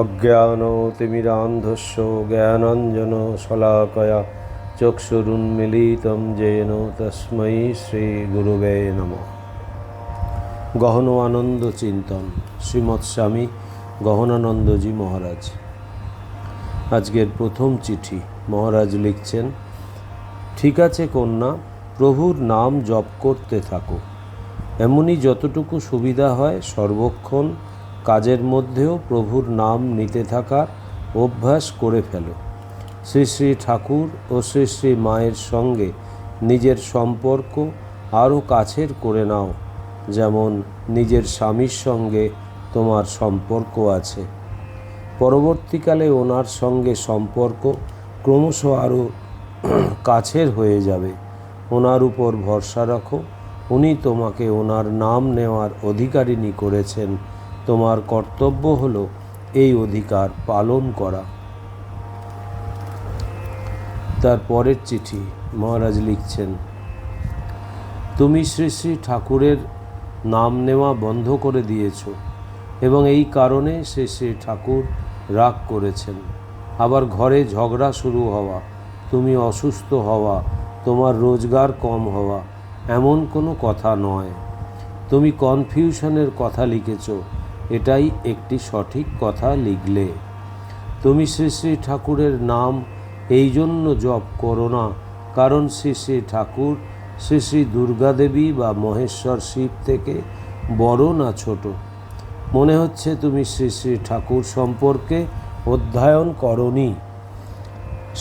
অজ্ঞানতিমিরান্ধস্য জ্ঞানাঞ্জন শলাকয়া চক্ষুরুন্মিলিতম যেন তস্मै শ্রীগুরুবে নম। গহন আনন্দ চিন্তন শ্রীমৎ স্বামী গহনানন্দজি মহারাজ। আজকের প্রথম চিঠি। মহারাজ লিখছেন, ঠিক আছে কন্যা, প্রভুর নাম জপ করতে থাকো। এমনই যতটুকু সুবিধা হয় সর্বক্ষণ কাজের মধ্যেও প্রভুর নাম নিতে থাকার অভ্যাস করে ফেলো। শ্রী শ্রী ঠাকুর ও শ্রী শ্রী মায়ের সঙ্গে নিজের সম্পর্ক আরও কাছের করে নাও, যেমন নিজের স্বামীর সঙ্গে তোমার সম্পর্ক আছে। পরবর্তীকালে ওনার সঙ্গে সম্পর্ক ক্রমশ আরও কাছের হয়ে যাবে। ওনার উপর ভরসা রাখো, উনি তোমাকে ওনার নাম নেওয়ার অধিকারিণী করেছেন তোমার কর্তব্য হলো এই অধিকার পালন করা। তার পরের চিঠি মহারাজ লিখছেন, তুমি শ্রী শ্রী ঠাকুরের নাম নেওয়া বন্ধ করে দিয়েছ এবং এই কারণে শ্রী শ্রী ঠাকুর রাগ করেছেন। আবার ঘরে ঝগড়া শুরু হওয়া, তুমি অসুস্থ হওয়া, তোমার রোজগার কম হওয়া, এমন কোনো কথা নয়। তুমি কনফিউশনের কথা লিখেছ এটাই একটি সঠিক কথা লিখলে। তুমি শ্রী শ্রী ঠাকুরের নাম এই জন্য জপ করো না, কারণ শ্রী শ্রী ঠাকুর শ্রী শ্রী দুর্গাদেবী বা মহেশ্বর শিব থেকে বড় না ছোট। মনে হচ্ছে তুমি শ্রী শ্রী ঠাকুর সম্পর্কে অধ্যয়ন করনি।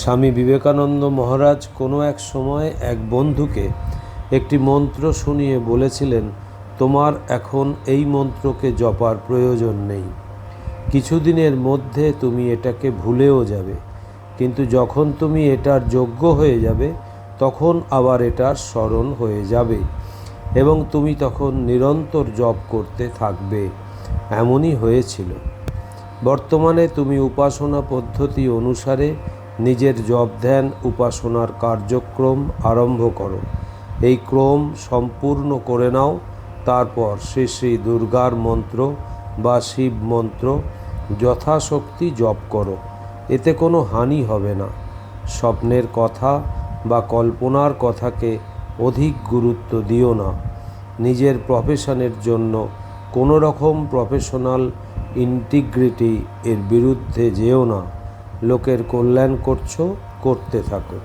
স্বামী বিবেকানন্দ মহারাজ কোনো এক সময় এক বন্ধুকে একটি মন্ত্র শুনিয়ে বলেছিলেন তোমার এখন এই মন্ত্রকে জপার প্রয়োজন নেই। কিছুদিনের মধ্যে তুমি এটাকে ভুলেও যাবে, কিন্তু যখন তুমি এটার যোগ্য হয়ে যাবে, তখন আবার এটার স্মরণ হয়ে যাবে এবং তুমি তখন নিরন্তর জপ করতে থাকবে। এমনই হয়েছিল। বর্তমানে তুমি উপাসনা পদ্ধতি অনুসারে নিজের জপ ধ্যান উপাসনার কার্যক্রম আরম্ভ করো। এই ক্রম সম্পূর্ণ করে নাও তারপর শ্রী শ্রী দুর্গার মন্ত্র বা শিব মন্ত্র যথাশক্তি জপ করো, এতে কোনো হানি হবে না। স্বপ্নের কথা বা কল্পনার কথাকে অধিক গুরুত্ব দিও না। নিজের প্রফেশনের জন্য কোনো রকম প্রফেশনাল ইন্টিগ্রিটি এর বিরুদ্ধে যেও না। লোকের কল্যাণ করছ, করতে থাকো।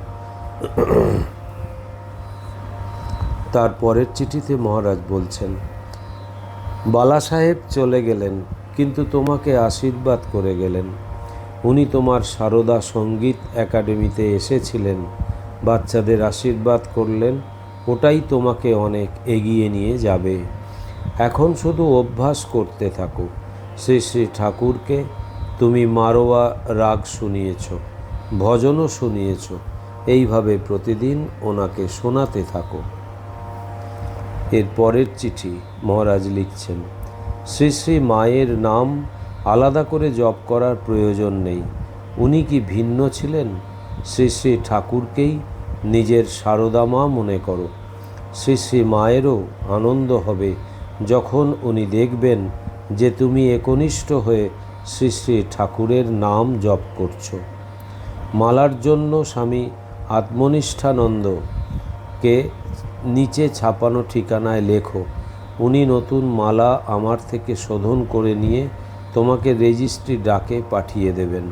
তার পরের চিঠিতে মহারাজ বলছেন, বালা সাহেব চলে গেলেন, কিন্তু তোমাকে আশীর্বাদ করে গেলেন। উনি তোমার সারদা সংগীত একাডেমিতে এসেছিলেন, বাচ্চাদের আশীর্বাদ করলেন, ওটাই তোমাকে অনেক এগিয়ে নিয়ে যাবে। এখন শুধু অভ্যাস করতে থাকো, শ্রী শ্রী ঠাকুরকে তুমি মারোয়া রাগ শুনিয়েছ, ভজনও শুনিয়েছ, এইভাবে প্রতিদিন ওনাকে শোনাতে থাকো। এর পরের চিঠি মহারাজ লিখছেন, শ্রী শ্রী মায়ের নাম আলাদা করে জপ করার প্রয়োজন নেই। উনি কি ভিন্ন ছিলেন? শ্রী শ্রী ঠাকুরকেই নিজের সারদামা মনে করো। শ্রী শ্রী মায়েরও আনন্দ হবে যখন উনি দেখবেন যে তুমি একনিষ্ঠ হয়ে শ্রী শ্রী ঠাকুরের নাম জপ করছ। মালার জন্য স্বামী আত্মনিষ্ঠানন্দকে নিচে ছাপানো ঠিকানায় লেখো, উনি নতুন মালা আমার থেকে শোধন করে নিয়ে তোমাকে রেজিস্ট্রি ডাকে পাঠিয়ে দেবেন।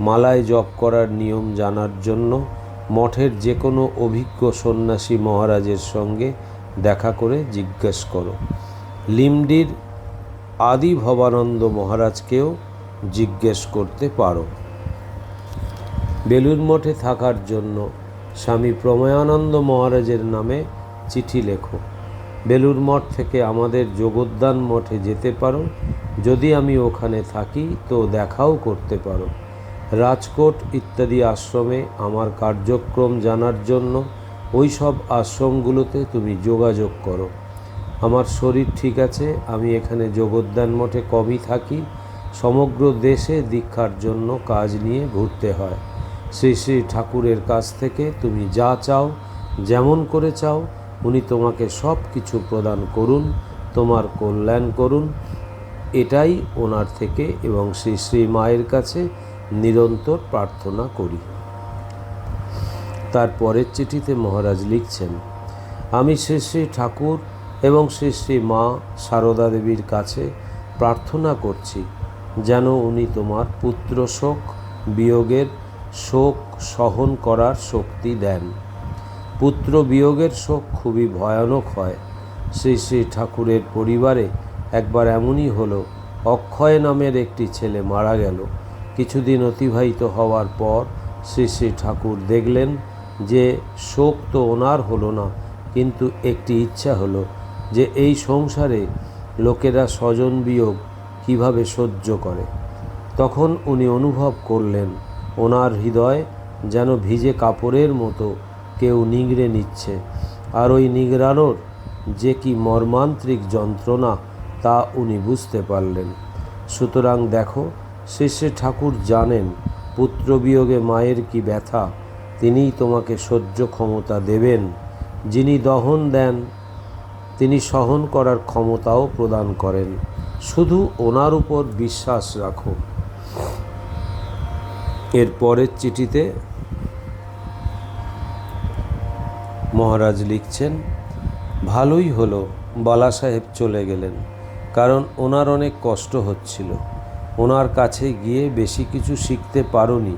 মালায় জপ করার নিয়ম জানার জন্য মঠের যে কোনো অভিজ্ঞ সন্ন্যাসী মহারাজের সঙ্গে দেখা করে জিজ্ঞেস করো। লিমডির আদি ভবানন্দ মহারাজকেও জিজ্ঞেস করতে পারো। বেলুর মঠে থাকার জন্য স্বামী প্রময়ানন্দ মহারাজের নামে চিঠি লেখো। বেলুর মঠ থেকে আমাদের যোগোদ্যান মঠে যেতে পারো। যদি আমি ওখানে থাকি, তো দেখাও করতে পারো। রাজকোট ইত্যাদি আশ্রমে আমার কার্যক্রম জানার জন্য ওই সব আশ্রমগুলোতে তুমি যোগাযোগ করো। আমার শরীর ঠিক আছে, আমি এখানে যোগোদ্যান মঠে কমই থাকি। সমগ্র দেশে দীক্ষার জন্য কাজ নিয়ে ঘুরতে হয়। শ্রী শ্রী ঠাকুরের কাছ থেকে তুমি যা চাও, যেমন করে চাও উনি তোমাকে সব কিছু প্রদান করুন, তোমার কল্যাণ করুন। এটাই ওনার থেকে এবং শ্রী শ্রী মায়ের কাছে নিরন্তর প্রার্থনা করি। তার পরের চিঠিতে মহারাজ লিখছেন, আমি শ্রী শ্রী ঠাকুর এবং শ্রী শ্রী মা সারদা দেবীর কাছে প্রার্থনা করছি, যেন উনি তোমার পুত্র শোক বিয়োগের শোক সহন করার শক্তি দেন। পুত্র বিয়োগের শোক খুবই ভয়ানক হয়। শ্রী শ্রী ঠাকুরের পরিবারে একবার এমনই হলো, অক্ষয় নামের একটি ছেলে মারা গেল। কিছুদিন অতিবাহিত হওয়ার পর শ্রী শ্রী ঠাকুর দেখলেন যে শোক তো ওনার হলো না, কিন্তু একটি ইচ্ছা হলো যে এই সংসারে লোকেরা স্বজন বিয়োগ কীভাবে সহ্য করে। তখন উনি অনুভব করলেন, ওনার হৃদয় যেন ভিজে কাপড়ের মতো কেউ নিংড়ে নিচ্ছে। আর ওই নিগড়ানোর যে কি মর্মান্ত্রিক যন্ত্রণা তা উনি বুঝতে পারলেন। সুতরাং দেখো শেষে ঠাকুর জানেন পুত্র বিয়োগে মায়ের কি ব্যথা, তিনিই তোমাকে সহ্য ক্ষমতা দেবেন। যিনি দহন দেন, তিনি সহন করার ক্ষমতাও প্রদান করেন। শুধু ওনার উপর বিশ্বাস রাখো। এর পরের চিঠিতে মহারাজ লিখছেন, ভালোই হলো, বালা সাহেব চলে গেলেন, কারণ ওনার অনেক কষ্ট হচ্ছিল। ওনার কাছে গিয়ে বেশি কিছু শিখতে পারোনি,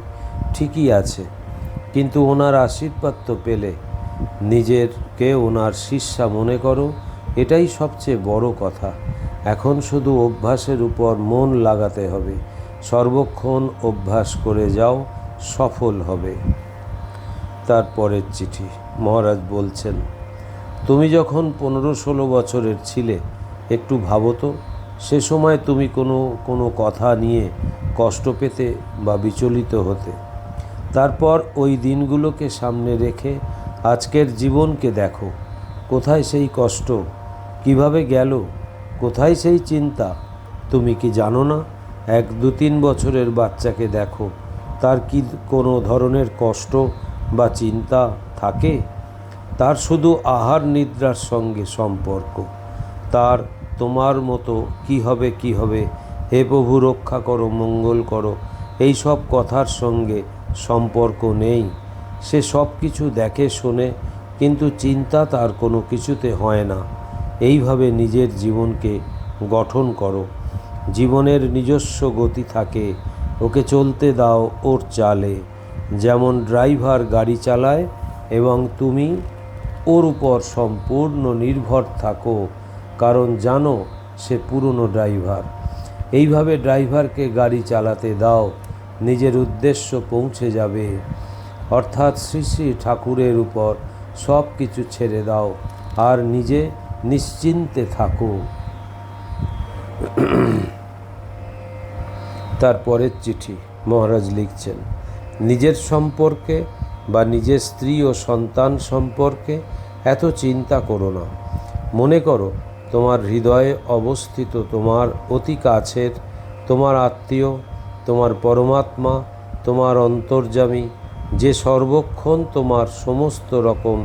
ঠিকই আছে, কিন্তু ওনার আশীর্বাদ তো পেলে। নিজেরকে ওনার শিষ্যা মনে করো, এটাই সবচেয়ে বড় কথা। এখন শুধু অভ্যাসের উপর মন লাগাতে হবে। সর্বক্ষণ অভ্যাস করে যাও, সফল হবে। তারপরের চিঠি। মহারাজ বলছেন, তুমি যখন পনেরো ষোলো বছরের ছিলে, একটু ভাবো তো, সে সময় তুমি কোনো কোনো কথা নিয়ে কষ্ট পেতে বা বিচলিত হতে। তারপর ওই দিনগুলোকে সামনে রেখে আজকের জীবনকে দেখো। কোথায় সেই কষ্ট? কীভাবে গেল? কোথায় সেই চিন্তা? তুমি কি জানো না? এক দু তিন বছরের বাচ্চাকে দেখো, তার কি কোনো ধরনের কষ্ট বা চিন্তা থাকে, তার শুধু আহার নিদ্রার সঙ্গে সম্পর্ক। তার তোমার মতো কি হবে কি হবে, হে প্রভু রক্ষা করো, মঙ্গল করো, এই সব কথার সঙ্গে সম্পর্ক নেই। সে সব কিছু দেখে, শোনে, কিন্তু চিন্তা তার কোনো কিছুতে হয় না। এইভাবে নিজের জীবনকে গঠন করো। জীবনের নিজস্ব গতি থাকে, ওকে চলতে দাও ওর চালে। যেমন ড্রাইভার গাড়ি চালায় এবং তুমি ওর উপর সম্পূর্ণ নির্ভর থাকো, কারণ জানো সে পুরনো ড্রাইভার। এইভাবে ড্রাইভারকে গাড়ি চালাতে দাও, নিজের উদ্দেশ্য পৌঁছে যাবে। অর্থাৎ শ্রী শ্রী ঠাকুরের উপর সব কিছু ছেড়ে দাও আর নিজে নিশ্চিন্তে থাকো। তারপরের চিঠি মহারাজ লিখছেন। নিজের সম্পর্কে বা নিজের স্ত্রী ও সন্তান সম্পর্কে এত চিন্তা করো না। মনে করো, তোমার হৃদয়ে অবস্থিত তোমার অতি কাছের, তোমার আত্মীয়, তোমার পরমাত্মা, তোমার অন্তর্যামী, যে সর্বক্ষণ তোমার সমস্ত রকম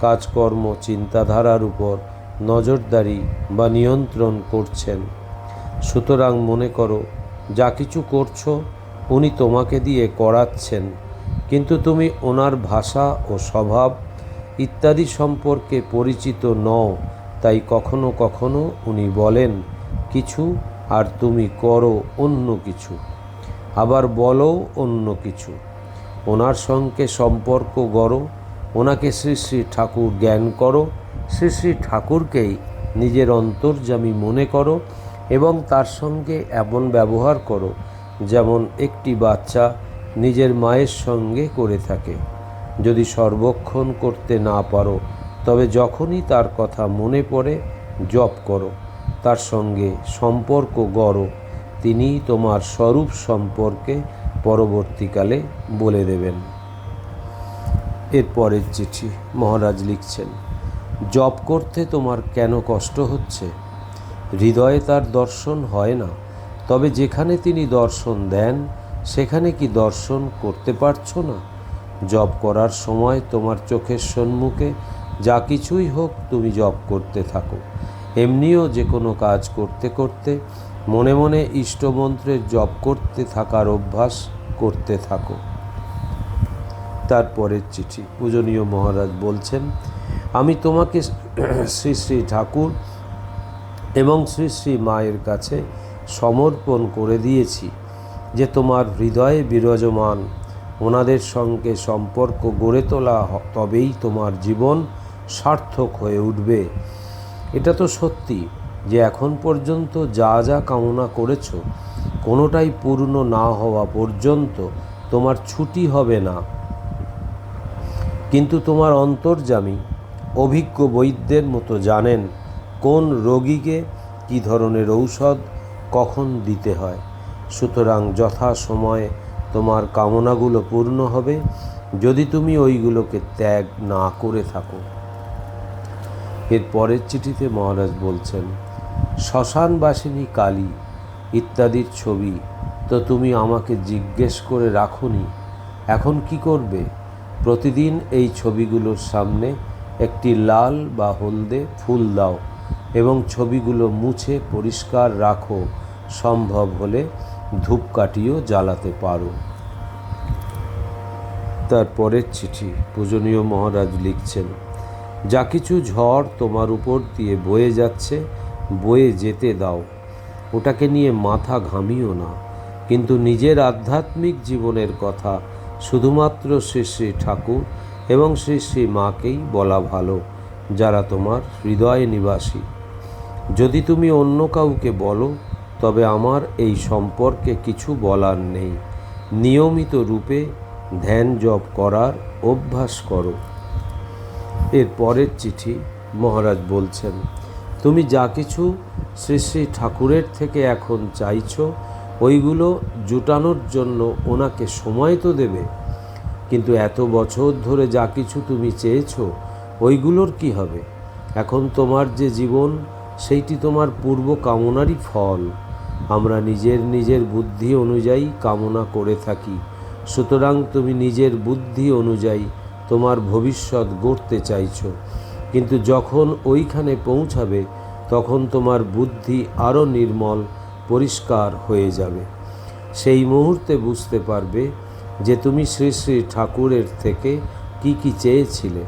কাজকর্ম চিন্তাধারার উপর নজরদারি বা নিয়ন্ত্রণ করছেন। সুতরাং মনে করো, যা কিছু করছ উনি তোমাকে দিয়ে করাচ্ছেন। কিন্তু তুমি ওনার ভাষা ও স্বভাব ইত্যাদি সম্পর্কে পরিচিত নও, তাই কখনো কখনো উনি বলেন, কিছু আর তুমি করো অন্য কিছু, আবার বলো অন্য কিছু। ওনার সঙ্গে সম্পর্ক গড়ো, ওনাকে শ্রী শ্রী ঠাকুর জ্ঞান করো, শ্রী শ্রী ঠাকুরকেই নিজের অন্তর্যামী মনে করো এবং তার সঙ্গে এমন ব্যবহার করো যেমন একটি বাচ্চা নিজের মায়ের সঙ্গে করে থাকে। যদি সর্বক্ষণ করতে না পারো, তবে যখনই তার কথা মনে পড়ে, জপ করো। তার সঙ্গে সম্পর্ক গড়ো। তিনি তোমার স্বরূপ সম্পর্কে পরবর্তীকালে বলে দেবেন। এরপরের চিঠি মহারাজ লিখছেন, জপ করতে তোমার কেন কষ্ট হচ্ছে? হৃদয়ে তার দর্শন হয় না। তবে যেখানে তিনি দর্শন দেন, সেখানে কি দর্শন করতে পারছ না? জব করার সময় তোমার চোখের সম্মুখে যা কিছুই হোক তুমি জব করতে থাকো। এমনিও যে কোনো কাজ করতে করতে মনে মনে ইষ্টমন্ত্রের জপ করতে থাকার অভ্যাস করতে থাকো। তারপরের চিঠি। পূজনীয় মহারাজ বলছেন, আমি তোমাকে শ্রী শ্রী ঠাকুর এবং শ্রী শ্রী মায়ের কাছে সমর্পণ করে দিয়েছি যে তোমার হৃদয়ে বিরাজমান, ওনাদের সঙ্গে সম্পর্ক গড়ে তোলা তবেই তোমার জীবন সার্থক হয়ে উঠবে। এটা তো সত্যি যে এখন পর্যন্ত যা যা কামনা করেছ, কোনোটাই পূর্ণ না হওয়া পর্যন্ত তোমার ছুটি হবে না। কিন্তু তোমার অন্তর্জামী অভিজ্ঞ বৈদ্যের মতো জানেন কোন রোগীকে কী ধরনের ঔষধ কখন দিতে হয়? সুতরাং যথা সময়ে তোমার কামনাগুলো পূর্ণ হবে। যদি তুমি ওইগুলোকে ত্যাগ না করে থাকো। এর পরের চিঠিতে মহারাজ বলছেন, শ্মশানবাসিনী কালী, ইত্যাদির ছবি তো তুমি আমাকে জিজ্ঞেস করে রাখুনি। এখন কি করবে? প্রতিদিন এই ছবিগুলোর সামনে একটি লাল বা হলদে ফুল দাও এবং ছবিগুলো মুছে পরিষ্কার রাখো। সম্ভব হলে ধূপকাঠিও জ্বালাতে পারো। তারপরের চিঠি পূজনীয় মহারাজ লিখছেন, যা কিছু ঝড় তোমার উপর দিয়ে বয়ে যাচ্ছে, বয়ে যেতে দাও। ওটাকে নিয়ে মাথা ঘামিও না। কিন্তু নিজের আধ্যাত্মিক জীবনের কথা শুধুমাত্র শ্রী শ্রী ঠাকুর এবং শ্রী শ্রী মাকেই বলা ভালো, যারা তোমার হৃদয়ে নিবাসী। যদি তুমি অন্য কাউকে বলো তবে আমার এই সম্পর্কে কিছু বলার নেই। নিয়মিত রূপে ধ্যান জপ করার অভ্যাস করো। এর পরের চিঠি মহারাজ বলছেন, তুমি যা কিছু শ্রী শ্রী ঠাকুরের থেকে এখন চাইছ, ওইগুলো জুটানোর জন্য ওনাকে সময় তো দেবে। কিন্তু এত বছর ধরে যা কিছু তুমি চেয়েছো, ওইগুলোর কি হবে? এখন তোমার যে জীবন, সেইটি তোমার পূর্ব কামনারই ফল। আমরা নিজের নিজের বুদ্ধি অনুযায়ী কামনা করে থাকি। সুতরাং তুমি নিজের বুদ্ধি অনুযায়ী তোমার ভবিষ্যৎ গড়তে চাইছ। কিন্তু যখন ওইখানে পৌঁছাবে, তখন তোমার বুদ্ধি আরও নির্মল, পরিষ্কার হয়ে যাবে। সেই মুহূর্তে বুঝতে পারবে যে তুমি শ্রী শ্রী ঠাকুরের থেকে কি কি চেয়েছিলে।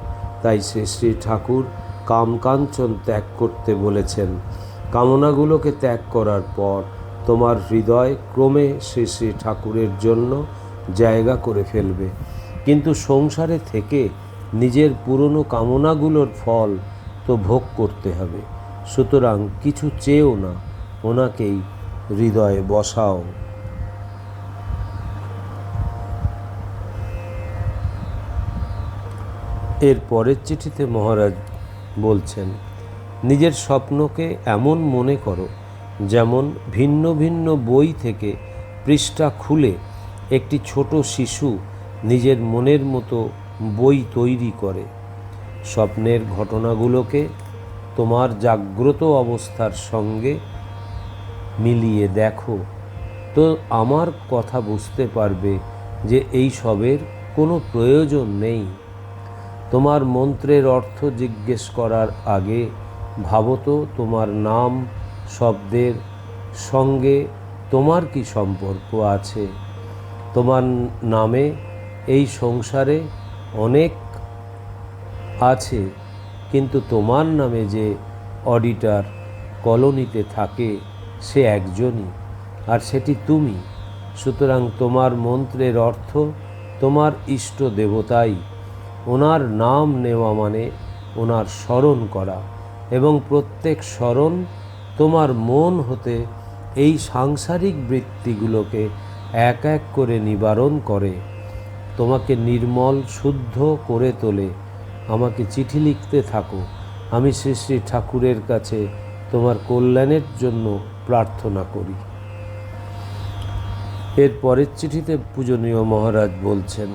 তাই শ্রী শ্রী ঠাকুর কামকাঞ্চন ত্যাগ করতে বলেছেন। কামনাগুলোকে ত্যাগ করার পর তোমার হৃদয় ক্রমে শ্রী শ্রী ঠাকুরের জন্য জায়গা করে ফেলবে। কিন্তু সংসারে থেকে নিজের পুরনো কামনাগুলোর ফল তো ভোগ করতে হবে। সুতরাং কিছু চেয়েও না, ওনাকেই হৃদয়ে বসাও। এর পরের চিঠিতে মহারাজ বলছেন, নিজের স্বপ্নকে এমন মনে করো যেমন ভিন্ন ভিন্ন বই থেকে পৃষ্ঠা খুলে একটি ছোট শিশু নিজের মনের মতো বই তৈরি করে। স্বপ্নের ঘটনাগুলোকে তোমার জাগ্রত অবস্থার সঙ্গে মিলিয়ে দেখো। তো আমার কথা বুঝতে পারবে যে এই সবের কোনো প্রয়োজন নেই। তোমার মন্ত্রের অর্থ জিজ্ঞেস করার আগে ভাবো তো তোমার নাম শব্দের সঙ্গে তোমার কি সম্পর্ক আছে? তোমার নামে এই সংসারে অনেক আছে, কিন্তু তোমার নামে যে অডিটার কলোনিতে থাকে সে একজনই, আর সেটি তুমি। সুতরাং তোমার মন্ত্রের অর্থ তোমার ইষ্ট দেবতাই। ওনার নাম নেওয়া মানে ওনার স্মরণ করা এবং প্রত্যেক স্মরণ তোমার মন হতে এই সাংসারিক বৃত্তিগুলোকে এক এক করে নিবারণ করে। তোমাকে নির্মল, শুদ্ধ করে তোলে। আমাকে চিঠি লিখতে থাকো। আমি শ্রী শ্রী ঠাকুরের কাছে তোমার কল্যাণের জন্য প্রার্থনা করি। এর পরের চিঠিতে পূজনীয় মহারাজ বলছেন,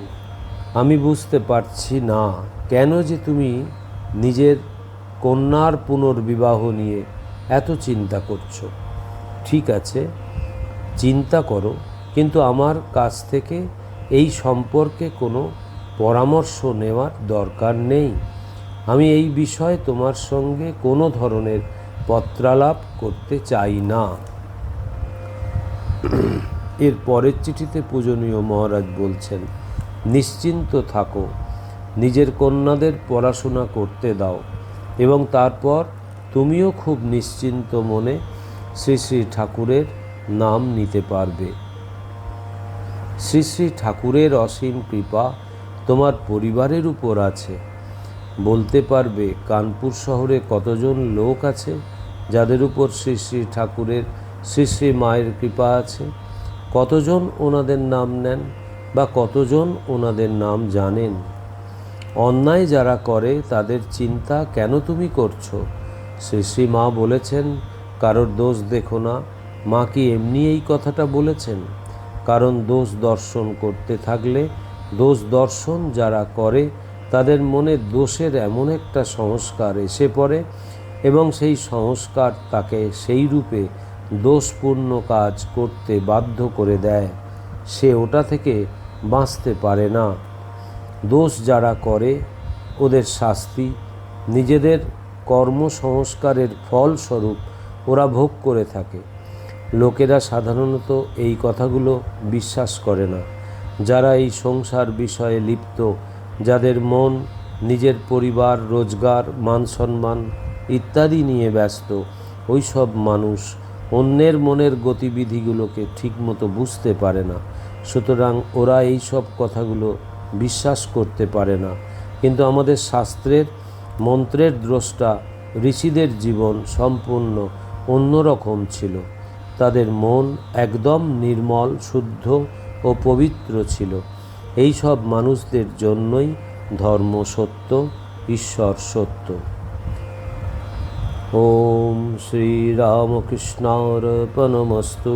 আমি বুঝতে পারছি না কেন যে তুমি নিজের কন্যার পুনর্বিবাহ নিয়ে এত চিন্তা করছ। ঠিক আছে, চিন্তা করো, কিন্তু আমার কাছ থেকে এই সম্পর্কে কোনো পরামর্শ নেওয়ার দরকার নেই। আমি এই বিষয়ে তোমার সঙ্গে কোনো ধরনের পত্রালাপ করতে চাই না। এর পরের চিঠিতে পূজনীয় মহারাজ বলছেন, নিশ্চিন্ত থাকো, নিজের কন্যাদের পড়াশোনা করতে দাও এবং তারপর তুমিও খুব নিশ্চিন্ত মনে শ্রী শ্রী ঠাকুরের নাম নিতে পারবে। শ্রী শ্রী ঠাকুরের অসীম কৃপা তোমার পরিবারের উপর আছে। বলতে পারবে কানপুর শহরে কতজন লোক আছে যাদের উপর শ্রী শ্রী ঠাকুরের শ্রী শ্রী মায়ের কৃপা আছে? কতজন ওনাদের নাম নেন বা কতজন ওনাদের নাম জানেন? অন্যায় যারা করে তাদের চিন্তা কেন তুমি করছ? শ্রী শ্রী মা বলেছেন, কারোর দোষ দেখো না। মা কি এমনি এই কথাটা বলেছেন? কারণ দোষ দর্শন করতে থাকলে দোষ দর্শন যারা করে, তাদের মনে দোষের এমন একটা সংস্কার এসে পড়ে এবং সেই সংস্কার তাকে সেই রূপে দোষপূর্ণ কাজ করতে বাধ্য করে দেয়। সে ওটা থেকে বাঁচতে পারে না। দোষ যারা করে, ওদের শাস্তি নিজেদের কর্মসংস্কারের ফলস্বরূপ ওরা ভোগ করে থাকে। লোকেরা সাধারণত এই কথাগুলো বিশ্বাস করে না। যারা এই সংসার বিষয়ে লিপ্ত, যাদের মন, নিজের পরিবার, রোজগার মান সম্মান ইত্যাদি নিয়ে ব্যস্ত ওই সব মানুষ অন্যের মনের গতিবিধিগুলোকে ঠিকমতো বুঝতে পারে না। সুতরাং ওরা এই সব কথাগুলো বিশ্বাস করতে পারে না। কিন্তু আমাদের শাস্ত্রের মন্ত্রের দ্রষ্টা ঋষিদের জীবন সম্পূর্ণ অন্যরকম ছিল। তাদের মন একদম নির্মল, শুদ্ধ ও পবিত্র ছিল। এই সব মানুষদের জন্যই ধর্ম সত্য, ঈশ্বর সত্য। ওম শ্রীরামকৃষ্ণার্পণমস্তু।